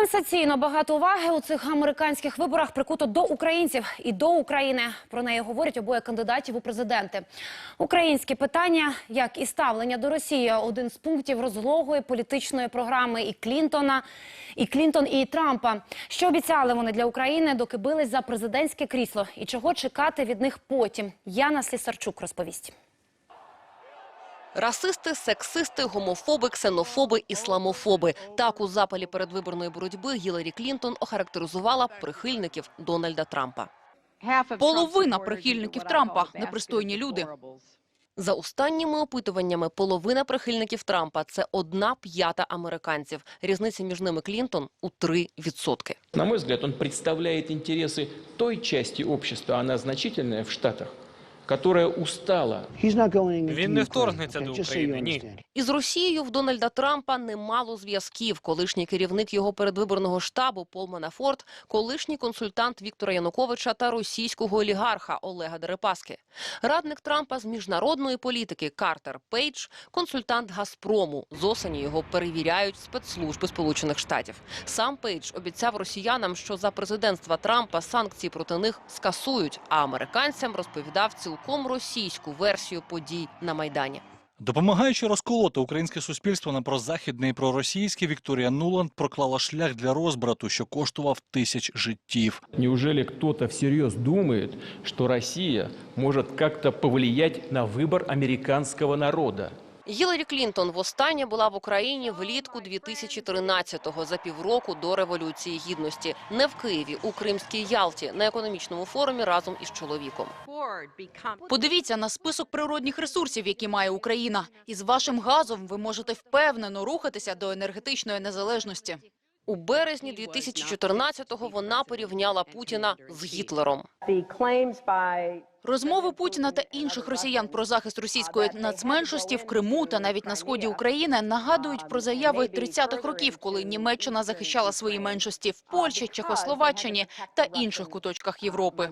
Сенсаційно багато уваги у цих американських виборах прикуто до українців і до України. Про неї говорять обоє кандидатів у президенти. Українське питання, як і ставлення до Росії, один з пунктів розлогої політичної програми і Клінтона, і Клінтон, і Трампа. Що обіцяли вони для України, доки бились за президентське крісло, і чого чекати від них потім? Яна Слісарчук розповість. Расисти, сексисти, гомофоби, ксенофоби, ісламофоби. Так у запалі передвиборної боротьби Гіларі Клінтон охарактеризувала прихильників Дональда Трампа. Половина прихильників Трампа – непристойні люди. За останніми опитуваннями, половина прихильників Трампа – це одна п'ята американців. Різниця між ними Клінтон у 3%. На мой взгляд, он представляет интересы той части общества, она значительная в Штатах, которая устала Він не вторгнеться до України, ні. Із Росією в Дональда Трампа немало зв'язків. Колишній керівник його передвиборного штабу Пол Манафорт, колишній консультант Віктора Януковича та російського олігарха Олега Дерипаски. Радник Трампа з міжнародної політики Картер Пейдж, консультант Газпрому. З осені його перевіряють спецслужби Сполучених Штатів. Сам Пейдж обіцяв росіянам, що за президентства Трампа санкції проти них скасують, а американцям розповідав цілком російську версію подій на Майдані. Допомагаючи розколоти українське суспільство на прозахідне і проросійське, Вікторія Нуланд проклала шлях для розбрату, що коштував тисяч життів. Неужели хтось всерйоз думає, що Росія може як-то повлиять на вибір американського народа? Гіларі Клінтон востаннє була в Україні влітку 2013-го, за півроку до Революції Гідності. Не в Києві, у Кримській Ялті, на економічному форумі разом із чоловіком. Подивіться на список природних ресурсів, які має Україна. Із вашим газом ви можете впевнено рухатися до енергетичної незалежності. У березні 2014-го вона порівняла Путіна з Гітлером. Розмови Путіна та інших росіян про захист російської нацменшості в Криму та навіть на сході України нагадують про заяви 30-х років, коли Німеччина захищала свої меншості в Польщі, Чехословаччині та інших куточках Європи.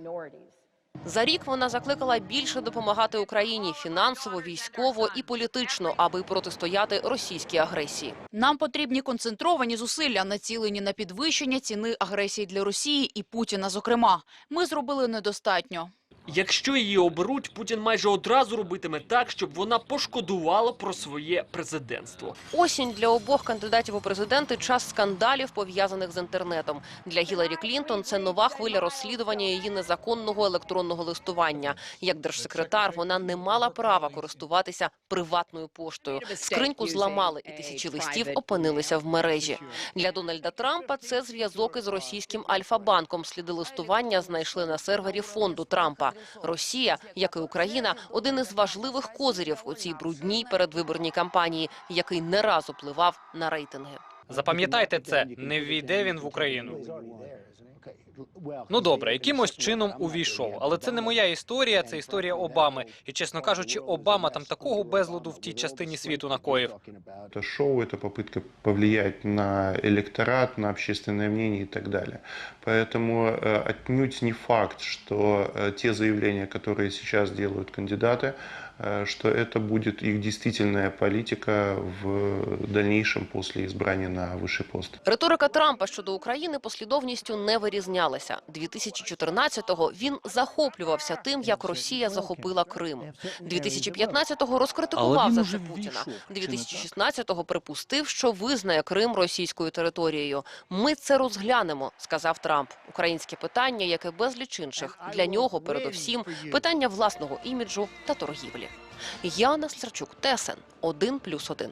За рік вона закликала більше допомагати Україні фінансово, військово і політично, аби протистояти російській агресії. Нам потрібні концентровані зусилля, націлені на підвищення ціни агресії для Росії і Путіна. Зокрема, ми зробили недостатньо. Якщо її оберуть, Путін майже одразу робитиме так, щоб вона пошкодувала про своє президентство. Осінь для обох кандидатів у президенти час скандалів пов'язаних з інтернетом. Для Гіларі Клінтон це нова хвиля розслідування її незаконного електронного листування. Як держсекретар, вона не мала права користуватися приватною поштою. Скриньку зламали, і тисячі листів опинилися в мережі. Для Дональда Трампа це зв'язок із російським Альфа-банком. Сліди листування знайшли на сервері фонду Трампа. Росія, як і Україна, один із важливих козирів у цій брудній передвиборній кампанії, який не раз впливав на рейтинги. Запам'ятайте це, не ввійде він в Україну. Ну добре, якимось чином увійшов, але це не моя історія, це історія Обами. І чесно кажучи, Обама там такого безладу в тій частині світу накоїв. Это шоу, это попытка повлиять на электорат, на общественное мнение и так далее. Поэтому э, отнюдь не факт, что э, те заявления, которые сейчас делают кандидаты, э, что это будет их действительная политика в дальнейшем после избрания на высший пост. Риторика Трампа щодо України послідовністю не вирізнялася. 2014-го він захоплювався тим, як Росія захопила Крим. 2015-го Але розкритикував за це Путіна. ввійшов, чи не 2016-го припустив, що визнає Крим російською територією. Ми це розглянемо, сказав Трамп. Українське питання, як і безліч інших, для нього передовсім питання власного іміджу та торгівлі. Яна Стерчук, ТСН 1+,1.